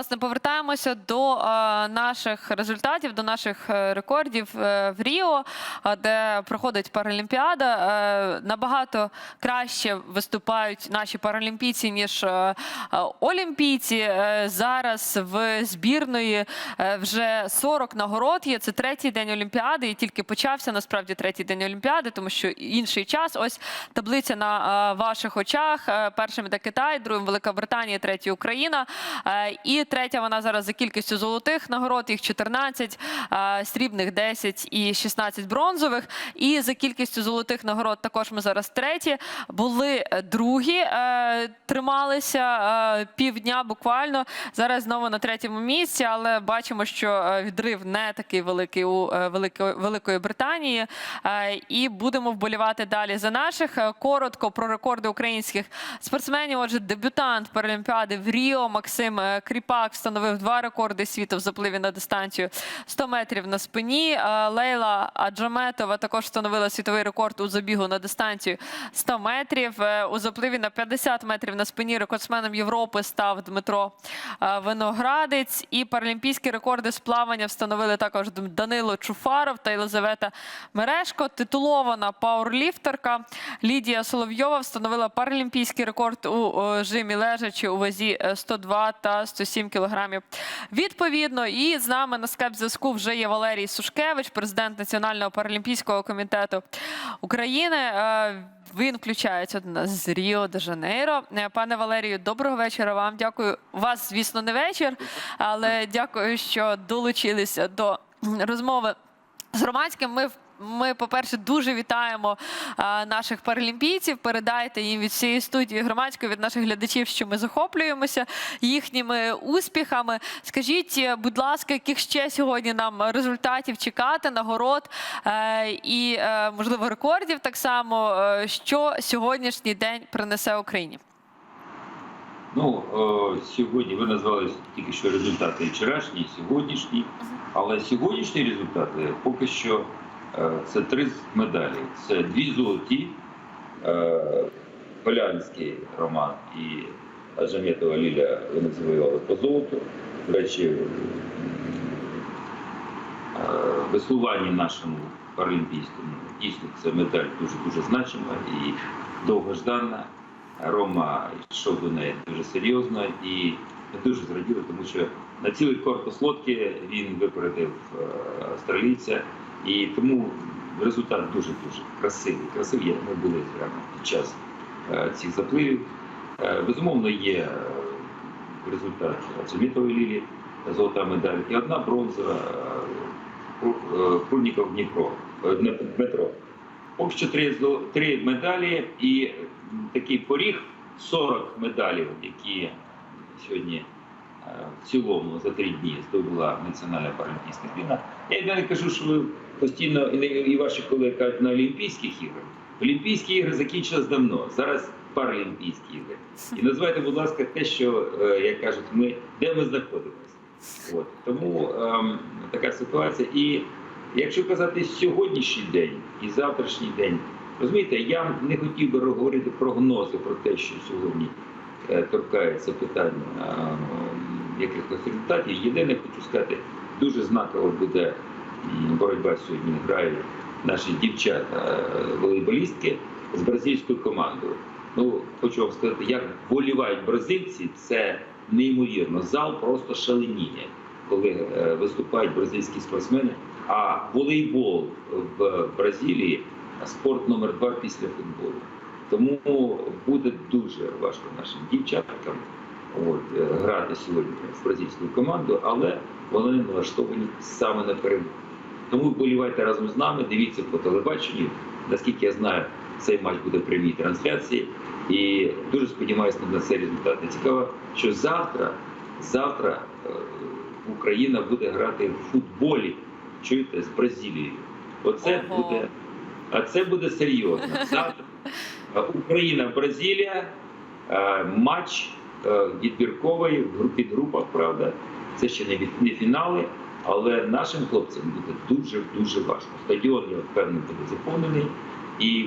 Власне, повертаємося до е, наших результатів, до наших е, рекордів е, в Ріо, де проходить Паралімпіада. Набагато краще виступають наші паралімпійці, ніж олімпійці. Зараз в збірної вже 40 нагород є. Це третій день Олімпіади, і тільки почався насправді третій день Олімпіади, тому що інший час. Ось таблиця на ваших очах. Першим іде Китай, другим Велика Британія, третій Україна. І третя вона зараз за кількістю золотих нагород, їх 14, е, срібних 10 і 16 бронзових. І за кількістю золотих нагород також ми зараз треті. Були е, другі, е, трималися е, півдня буквально. Зараз знову на третьому місці, але бачимо, що відрив не такий великий у Великої, Британії. І будемо вболівати далі за наших. Коротко про рекорди українських спортсменів. Отже, дебютант Паралімпіади в Ріо Максим е, Кріпак встановив два рекорди світу в запливі на дистанцію 100 метрів на спині. Е, Лейла Аджаметова також встановила світовий рекорд у забігу на дистанцію 100 метрів. Е, У запливі на 50 метрів на спині рекордсменом Європи став Дмитро е, Виноградець. І паралімпійські рекорди з плавання встановили також Данило Чуфаров та Єлизавета Мерешко. Титулована пауерліфтерка Лідія Соловйова встановила паралімпійський рекорд у жимі лежачі у вазі е, 102 та 107 кілограмів. Відповідно, і з нами на скайп-зв'язку вже є Валерій Сушкевич, президент Національного паралімпійського комітету України. Е, Він включається до нас з Ріо де Жанейро. Е, Пане Валерію, доброго вечора вам. Дякую. Вас, звісно, не вечір, але дякую, що долучилися до розмови з громадським. Ми ми, по-перше, дуже вітаємо наших паралімпійців. Передайте їм від всієї студії громадської, від наших глядачів, що ми захоплюємося їхніми успіхами. Скажіть, е, будь ласка, яких ще сьогодні нам результатів чекати, нагород е, і, е, можливо, рекордів так само, що сьогоднішній день принесе Україні? Ну, сьогодні ви назвали тільки що результати вчорашні, сьогоднішні. Але сьогоднішні результати поки що це три медалі. Це дві золоті, е, Полянський Роман і Ажаметова Ліля вони завоювали по золоту. До речі, е, веслуванні нашому паралімпійському дійсно це медаль дуже дуже значима і довгождана. Рома йшов до неї дуже серйозно і ми дуже зраділи, тому що на цілий корпус лодки він випередив е, австралійця, і тому результат дуже дуже красивий. Красивий ми були прямо під час е, цих запливів. Е, Безумовно, є результат Цемітової лілі, золота медаль і одна Кру- е, Дніпро Дмитро. Поки три, три медалі і такий поріг 40 медалів, які сьогодні е, в цілому за три дні здобула Національна паралімпійська збірна. Я єдине кажу, що ви постійно і ваші колеги кажуть на Олімпійських іграх. Олімпійські ігри закінчились давно. Зараз паралімпійські ігри. І називайте, будь ласка, те, що е, як кажуть, ми де ми знаходимося. От тому ем, така ситуація. І якщо казати сьогоднішній день і завтрашній день, розумієте, я не хотів би говорити прогнози про те, що сьогодні торкається питання е, якихось результатів. Єдине хочу сказати, дуже знаково буде боротьба сьогодні грають наші дівчата е, волейболістки з бразильською командою. Ну, хочу вам сказати, як болівають бразильці, це неймовірно. Зал просто шаленіє, коли е, виступають бразильські спортсмени. А волейбол в Бразилії спорт номер два після футболу. Тому буде дуже важко нашим дівчаткам от, е, грати сьогодні в бразильську команду, але вони налаштовані саме на перемогу. Тому вболівайте разом з нами, дивіться по телебаченню. Наскільки я знаю, цей матч буде в прямій трансляції. І дуже сподіваюся на цей результат. І Цікаво, що завтра, завтра е, Україна буде грати в футболі. Чуєте, з Бразилією. Оце Ого. буде, а це буде серйозно. Завтра Україна, Бразилія, е, матч е, відбірковий в групі групах, правда. Це ще не, від- не фінали, але нашим хлопцям буде дуже дуже важко. Стадіон, я впевнений, буде заповнений, і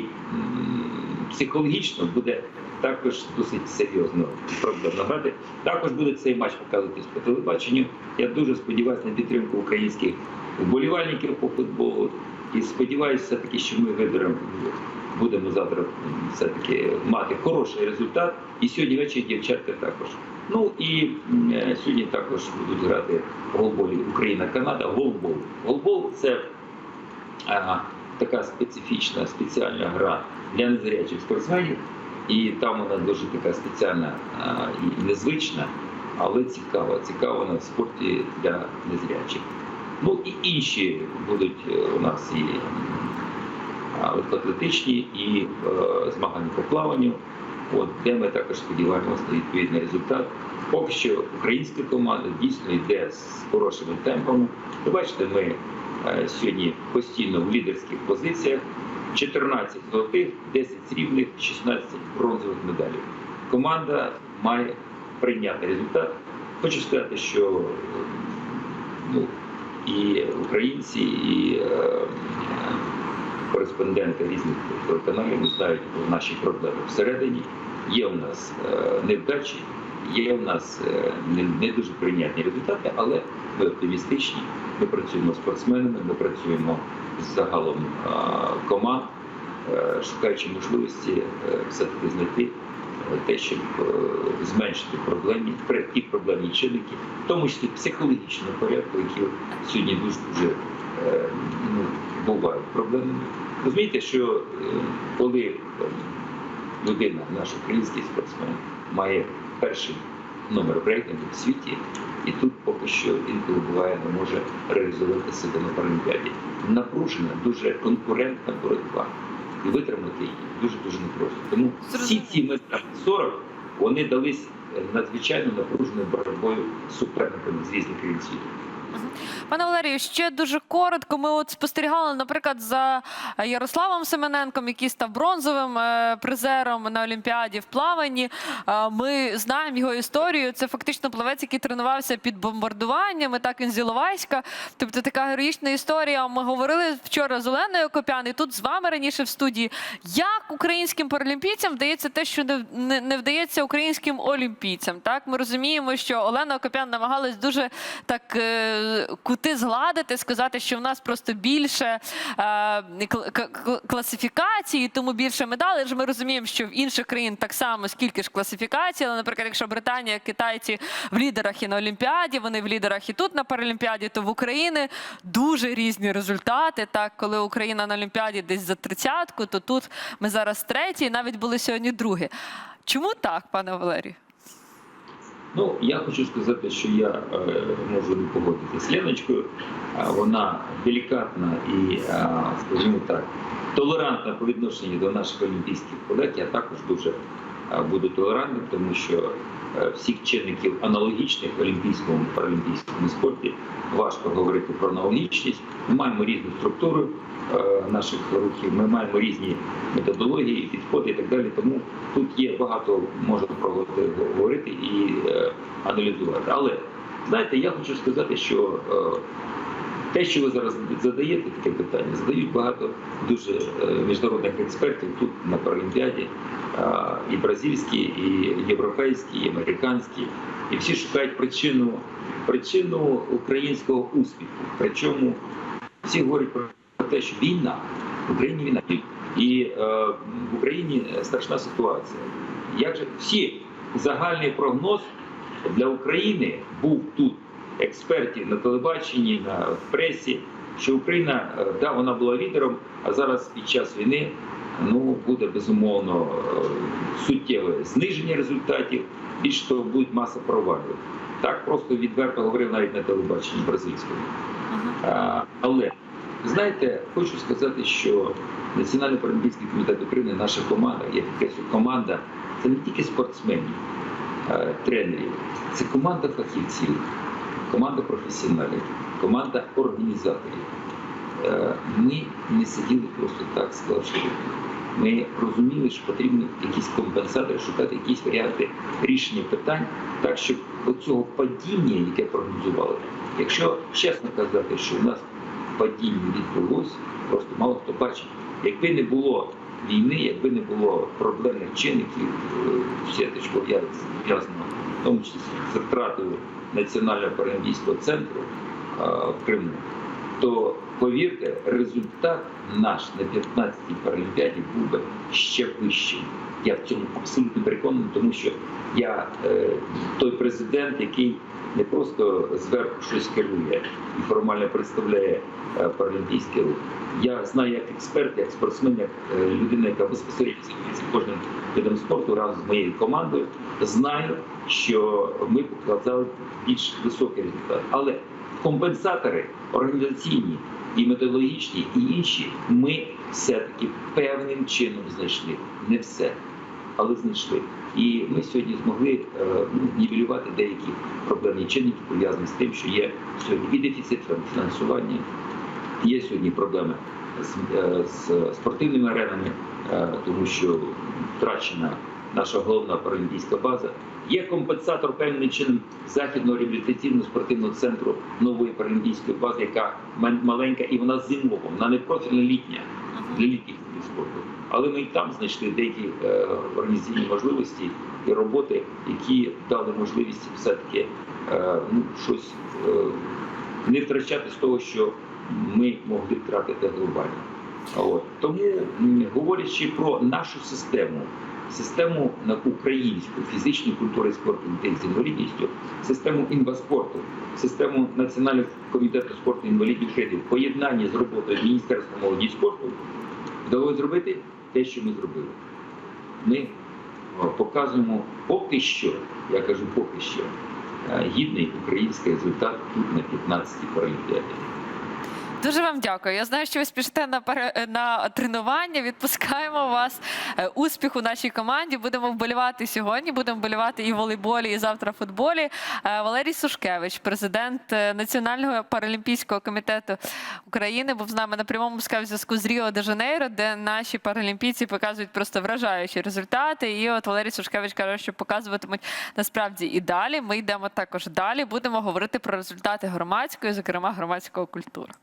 психологічно буде також досить серйозно проблемно грати. Також буде цей матч показуватись по телебаченню. Я дуже сподіваюся на підтримку українських вболівальників по футболу. І сподіваюся, все-таки, що ми виберемо, будемо завтра все-таки мати хороший результат. І сьогодні ввечері дівчатка також. Ну і е, сьогодні також будуть грати в голболі Україна-Канада. Голбол. Голбол це а, така специфічна спеціальна гра для незрячих спортсменів, і там вона дуже така спеціальна а, і незвична, але цікава. Цікава вона в спорті для незрячих. Ну і інші будуть е, у нас і легкоатлетичні, і е, змагання по плаванню, от, де ми також сподіваємося на відповідний результат. Поки що українська команда дійсно йде з хорошими темпами. Ви бачите, ми е, сьогодні постійно в лідерських позиціях. 14 золотих, 10 срібних, 16 бронзових медалей. Команда має прийняти результат. Хочу сказати, що ну, і українці, і е, кореспонденти різних телеканалів знають про наші проблеми всередині. Є у нас е, невдачі, є у нас е, не, дуже прийнятні результати, але ми оптимістичні. Ми працюємо з спортсменами, ми працюємо з загалом е, команд, шукаючи можливості все-таки знайти те, щоб зменшити проблемні пр- ті проблемні чинники, в тому числі психологічного порядку, які сьогодні дуже дуже ну, бувають проблемами. Розумієте, що е, коли е, людина, наш український спортсмен, має перший номер в рейтингу в світі, і тут поки що інколи буває не може реалізувати себе на Паралімпіаді. Напружена, дуже конкурентна боротьба. І витримати її дуже дуже непросто. Тому всі ці метри 40 вони дались е, надзвичайно напруженою боротьбою з суперниками з різних країн світу. Пане Валерію, ще дуже коротко. Ми от спостерігали, наприклад, за Ярославом Семененком, який став бронзовим е, призером на Олімпіаді в плаванні. Е, Ми знаємо його історію. Це фактично плавець, який тренувався під бомбардуваннями. Так він з Іловайська. Тобто така героїчна історія. Ми говорили вчора з Оленою Копян, і тут з вами раніше в студії. Як українським паралімпійцям вдається те, що не, не, не вдається українським олімпійцям? Так ми розуміємо, що Олена Копян намагалась дуже так е, кути згладити, сказати, що в нас просто більше е, кл- к- к- тому більше медалей. Ж ми розуміємо, що в інших країн так само скільки ж класифікацій. Але, наприклад, якщо Британія, китайці в лідерах і на Олімпіаді, вони в лідерах і тут на Паралімпіаді, то в Україні дуже різні результати. Так, коли Україна на Олімпіаді десь за тридцятку, то тут ми зараз треті, і навіть були сьогодні другі. Чому так, пане Валерію? Ну, я хочу сказати, що я е, можу не погодитися з Леночкою. Вона делікатна і, е, скажімо так, толерантна по відношенню до наших олімпійських колег. Я також дуже буду толерантним, тому що е, всіх чинників аналогічних в олімпійському паралімпійському спорті важко говорити про аналогічність. Ми маємо різну структуру е, наших рухів, ми маємо різні методології, підходи і так далі. Тому тут є багато можна про говорити і е, аналізувати. Але знаєте, я хочу сказати, що е, те, що ви зараз задаєте таке питання, задають багато дуже е, міжнародних експертів тут на Паралімпіаді, і бразильські, і європейські, і американські, і всі шукають причину, причину українського успіху. Причому всі говорять про те, що війна в Україні війна. І е, в Україні страшна ситуація. Як же всі загальний прогноз для України був тут експертів на телебаченні, на в пресі, що Україна е, да, вона була лідером, а зараз під час війни ну буде безумовно е, суттєве зниження результатів, більш того, буде маса провалів. Так просто відверто говорив навіть на телебаченні бразильському. Але знаєте, хочу сказати, що Національний паралімпійський комітет України, наша команда, я підкреслю, команда це не тільки спортсменів, тренерів, це команда фахівців, команда професіоналів, команда організаторів. Е, Ми не сиділи просто так, склавши руки. Ми розуміли, що потрібно якісь компенсатори, шукати якісь варіанти рішення питань, так щоб оцього падіння, яке прогнозували, якщо чесно казати, що у нас падіння відбулося, просто мало хто бачить. Якби не було війни, якби не було проблемних чинників, все те, що пов'яз- пов'язано, в тому числі з втратою Національного паралімпійського центру е, в Криму, то повірте, результат наш на 15-й паралімпіаді був би ще вищим. Я в цьому абсолютно переконаний, тому що я е, той президент, який не просто зверху щось керує і формально представляє е, паралімпійський рух. Я знаю як експерт, як спортсмен, як е, людина, яка безпосередньо займається кожним видом спорту разом з моєю командою. Знаю, що ми показали більш високий результат. Але компенсатори організаційні і методологічні, і інші ми все-таки певним чином знайшли. Не все, але знайшли. І ми сьогодні змогли е, ну, нівелювати деякі проблемні чинники, пов'язані з тим, що є сьогодні і дефіцит фінансування, є сьогодні проблеми з, е, спортивними аренами, е, тому що втрачена наша головна паралімпійська база. Є компенсатор певним чином західного реабілітаційного спортивного центру нової паралімпійської бази, яка маленька і вона зимова, вона не профільна літня для літніх спорту. Але ми і там знайшли деякі е, організаційні можливості і роботи, які дали можливість все-таки е, ну, щось е, не втрачати з того, що ми могли втратити глобально. От. Тому, говорячи про нашу систему, систему українську фізичної культури і спорту дітей з інвалідністю, систему інваспорту, систему Національного комітету спорту інвалідів України в поєднанні з роботою Міністерства молоді і спорту, вдалося зробити те, що ми зробили. Ми показуємо поки що, я кажу поки що, е, гідний український результат тут на 15-й паралімпіаді. Дуже вам дякую. Я знаю, що ви спішите на пере- на тренування. Відпускаємо вас. Е, Успіху нашій команді. Будемо вболівати сьогодні. Будемо вболівати і в волейболі, і завтра в футболі. Е, Валерій Сушкевич, президент е, Національного паралімпійського комітету України, був з нами на прямому зв'язку з Ріо де Жанейро, де наші паралімпійці показують просто вражаючі результати. І от Валерій Сушкевич каже, що показуватимуть насправді і далі. Ми йдемо також далі. Будемо говорити про результати громадської, зокрема громадського культури.